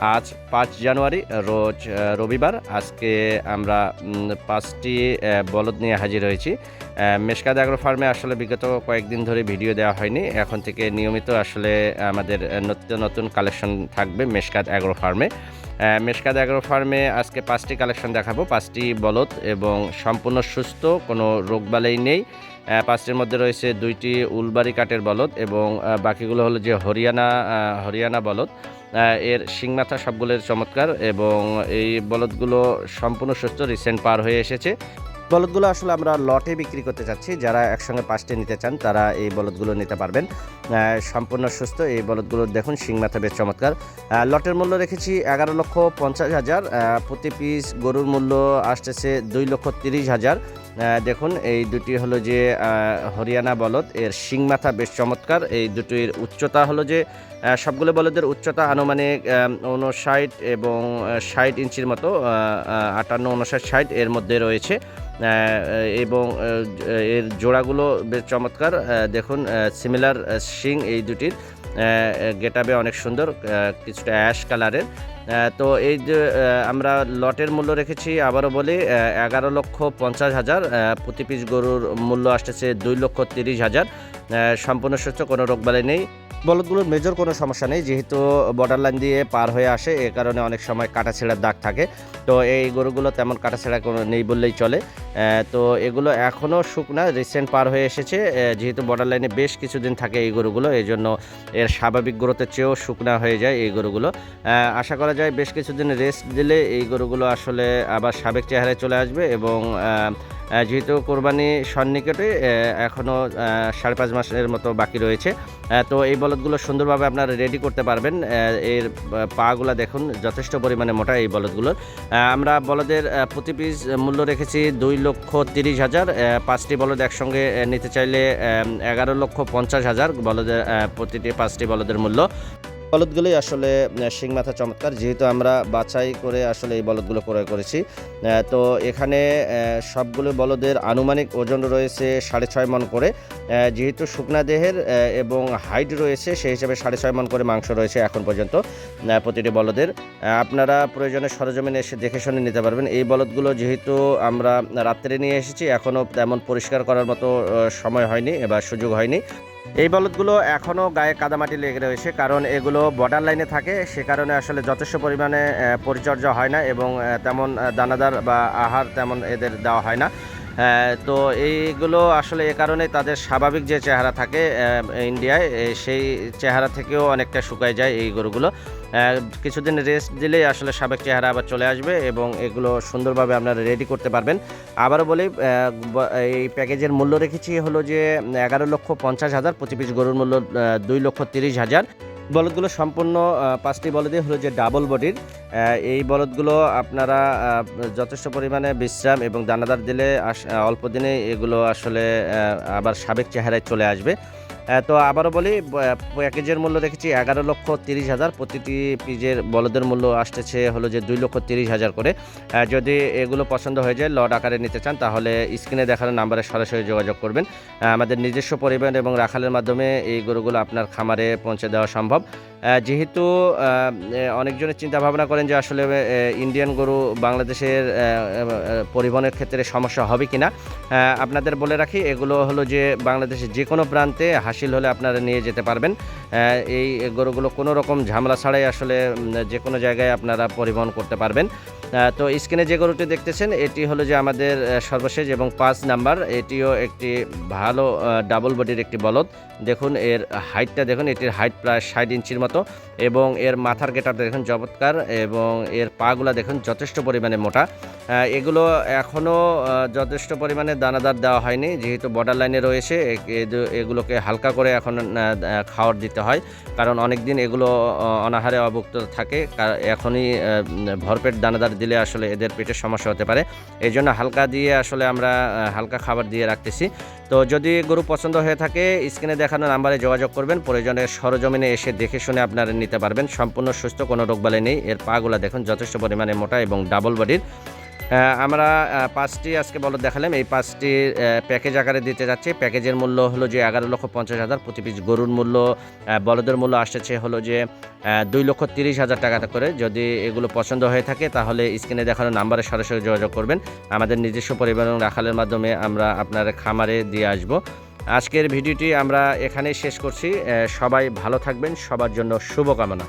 আজ পাঁচ জানুয়ারি রোজ রবিবার। আজকে আমরা পাঁচটি বলদ নিয়ে হাজির হয়েছি। আহ, মেশকাত অ্যাগ্রো ফার্মে আসলে বিগত কয়েকদিন ধরে ভিডিও দেওয়া হয়নি। এখন থেকে নিয়মিত আসলে আমাদের নতুন নতুন কালেকশন থাকবে মেশকাত অ্যাগ্রো ফার্মে। আহ, মেশকাত অ্যাগ্রো ফার্মে আজকে পাঁচটি কালেকশন দেখাবো। পাঁচটি বলদ এবং সম্পূর্ণ সুস্থ কোনো রোগবালাই নেই। পাঁচটির মধ্যে রয়েছে দুইটি উলবাড়ি কাঠের বলদ এবং বাকিগুলো হলো যে হরিয়ানা হরিয়ানা বলদ। এর শিং মাথা সবগুলোর চমৎকার এবং এই বলদগুলো সম্পূর্ণ সুস্থ রিসেন্ট পার হয়ে এসেছে। বলদগুলো আসলে আমরা লটে বিক্রি করতে চাচ্ছি যারা একসঙ্গে পাঁচটি নিতে চান, তারা এই বলদগুলো নিতে পারবেন। সম্পূর্ণ সুস্থ, এই বলদগুলো দেখুন, শিং মাথা বেশ চমৎকার। লটের মূল্য রেখেছি এগারো লক্ষ পঞ্চাশ হাজার। প্রতি পিস গরুর মূল্য আসতেছে দুই লক্ষ তিরিশ হাজার। দেখুন, এই দুটি হলো যে হরিয়ানা বলদ, এর শিং মাথা বেশ চমৎকার। এই দুটির উচ্চতা হলো যে সবগুলো বলদের উচ্চতা আনুমানিক উনষাট এবং ষাট ইঞ্চির মতো আটান্ন উনষাট ষাট এর মধ্যে রয়েছে। এবং এর জোড়াগুলো বেশ চমৎকার। দেখুন সিমিলার শিং এই দুটির গেটাবে অনেক সুন্দর কিছুটা অ্যাশ কালারের তো এই যে আমরা লটের মূল্য রেখেছি, আবারও বলি এগারো লক্ষ পঞ্চাশ হাজার প্রতি পিস গরুর মূল্য আসতেছে দুই লক্ষ তিরিশ হাজার। সম্পূর্ণ সুস্থ, কোনো রোগবালাই নেই। বলদগুলোর মেজর কোনো সমস্যা নেই, যেহেতু বর্ডার লাইন দিয়ে পার হয়ে আসে, এ কারণে অনেক সময় কাটা ছেঁড়ার দাগ থাকে। তো এই গরুগুলো তেমন কাটা ছেঁড়া কোনো নেই বললেই চলে। তো এগুলো এখনও শুকনা রিসেন্ট পার হয়ে এসেছে। যেহেতু বর্ডার লাইনে বেশ কিছুদিন থাকে এই গরুগুলো এই জন্য এর স্বাভাবিক গ্রোথের চেয়েও শুকনা হয়ে যায় এই গরুগুলো। আশা করা যায়, বেশ কিছুদিন রেস্ট দিলে এই গরুগুলো আসলে আবার সাবেক চেহারায় চলে আসবে এবং যেহেতু কোরবানি সন্নিকটে এখনও সাড়ে পাঁচ মাসের মতো বাকি রয়েছে। তো এই বলদগুলো সুন্দরভাবে আপনারা রেডি করতে পারবেন। এর পাগুলা দেখুন, যথেষ্ট পরিমাণে মোটা এই বলদগুলোর। আমরা বলদের প্রতি পিস মূল্য রেখেছি দুই লক্ষ তিরিশ হাজার। পাঁচটি বলদ একসঙ্গে নিতে চাইলে এগারো লক্ষ পঞ্চাশ হাজার বলদের প্রতিটি পাঁচটি বলদের মূল্য। বলদগুলোই আসলে শিং মাথা চমৎকার। যেহেতু আমরা বাছাই করে আসলে এই বলদগুলো ক্রয় করেছি তো এখানে সবগুলো বলদের আনুমানিক ওজন রয়েছে সাড়ে ছয় মন করে। যেহেতু শুকনা দেহের এবং হাইট রয়েছে, সেই হিসাবে সাড়ে ছয় মন করে মাংস রয়েছে এখন পর্যন্ত প্রতিটি বলদের। আপনারা প্রয়োজনে সরজমিনে এসে দেখে শুনে নিতে পারবেন। এই বলদগুলো যেহেতু আমরা রাত্রে নিয়ে এসেছি, এখনও তেমন পরিষ্কার করার মতো সময় হয়নি বা সুযোগ হয়নি। এই বলদগুলো এখনও গায়ে কাদামাটি লেগে রয়েছে, কারণ এগুলো বর্ডার লাইনে থাকে। সে কারণে আসলে যথেষ্ট পরিমাণে পরিচর্যা হয় না এবং তেমন দানাদার বা আহার তেমন এদের দেওয়া হয় না। তো এইগুলো আসলে এ কারণে তাদের স্বাভাবিক যে চেহারা থাকে ইন্ডিয়ায় সেই চেহারা থেকেও অনেকটা শুকায় যায় এই গরুগুলো। কিছুদিন রেস্ট দিলেই আসলে সাবেক চেহারা আবার চলে আসবে এবং এগুলো সুন্দরভাবে আপনারা রেডি করতে পারবেন। আবারও বলি এই প্যাকেজের মূল্য রেখেছি হলো যে এগারো লক্ষ পঞ্চাশ হাজার, প্রতি পিস গরুর মূল্য দুই লক্ষ তিরিশ হাজার। বলদগুলো সম্পূর্ণ পাঁচটি বলদই হলো যে ডাবল বডির এই বলদগুলো আপনারা যথেষ্ট পরিমাণে বিশ্রাম এবং দানাদার দিলে অল্প দিনে এগুলো আসলে আবার সাবেক চেহারায় চলে আসবে। তো আবারও বলি প্যাকেজের মূল্য দেখেছি এগারো লক্ষ তিরিশ হাজার। প্রতিটি পিজের বলদের মূল্য আসতেছে হলো যে দুই লক্ষ তিরিশ হাজার করে। যদি এগুলো পছন্দ হয়ে যায় লড আকারে নিতে চান, তাহলে স্ক্রিনে দেখানো নাম্বারে সরাসরি যোগাযোগ করবেন। আমাদের নিজস্ব পরিবহন এবং রাখালের মাধ্যমে এই গরুগুলো আপনার খামারে পৌঁছে দেওয়া সম্ভব। যেহেতু অনেকজনের চিন্তা ভাবনা করেন যে আসলে ইন্ডিয়ান গরু বাংলাদেশের পরিবহনের ক্ষেত্রে সমস্যা হবে কি না আপনাদের বলে রাখি, এগুলো হলো যে বাংলাদেশের যে কোনো প্রান্তে হাসিল হলে আপনারা নিয়ে যেতে পারবেন। এই গরুগুলো কোনো রকম ঝামেলা ছাড়াই আসলে যে কোনো জায়গায় আপনারা পরিবহন করতে পারবেন। তো স্ক্রিনে যে গরুটি দেখতেছেন, এটি হলো যে আমাদের সর্বশেষ এবং পাঁচ নাম্বার। এটিও একটি ভালো ডাবল বডির একটি বলদ। দেখুন, এর হাইটটা দেখুন, এটির হাইট প্রায় ষাট ইঞ্চির মতো এবং এর মাথার গেটারটা দেখুন চমৎকার এবং এর পাগুলা দেখুন যথেষ্ট পরিমাণে মোটা। এগুলো এখনও যথেষ্ট পরিমাণে দানাদার দেওয়া হয়নি, যেহেতু বর্ডার লাইনে রয়েছে এগুলোকে হালকা করে এখন খাওয়ার দিতে হয়। কারণ অনেক দিন এগুলো অনাহারে অভুক্ত থাকে এখনই ভরপেট দানাদার দিলে আসলে এদের পেটের সমস্যা হতে পারে। এই জন্য হালকা দিয়ে আসলে আমরা হালকা খাবার দিয়ে রাখতেছি। তো যদি গরু পছন্দ হয়ে থাকে, স্ক্রিনে দেখানো নাম্বারে যোগাযোগ করবেন। প্রয়োজনে সরজমিনে এসে দেখে শুনে আপনারা নিতে পারবেন। সম্পূর্ণ সুস্থ, কোনো রোগবালাই নেই। এর পাগুলা দেখুন, যথেষ্ট পরিমাণে মোটা এবং ডাবল বডির আমরা পাঁচটি আজকে বলো দেখালাম। এই পাঁচটি প্যাকেজ আকারে দিতে যাচ্ছি। প্যাকেজের মূল্য হলো যে এগারো লক্ষ পঞ্চাশ হাজার, প্রতি পিস গরুর মূল্য বলদের মূল্য আসছে হলো যে দুই লক্ষ তিরিশ হাজার টাকা করে। যদি এগুলো পছন্দ হয়ে থাকে, তাহলে স্ক্রিনে দেখানো নাম্বারে সরাসরি যোগাযোগ করবেন। আমাদের নিজস্ব পরিবহন রাখালের মাধ্যমে আমরা আপনার খামারে দিয়ে আসব। আজকের ভিডিওটি আমরা এখানেই শেষ করছি। সবাই ভালো থাকবেন। সবার জন্য শুভকামনা।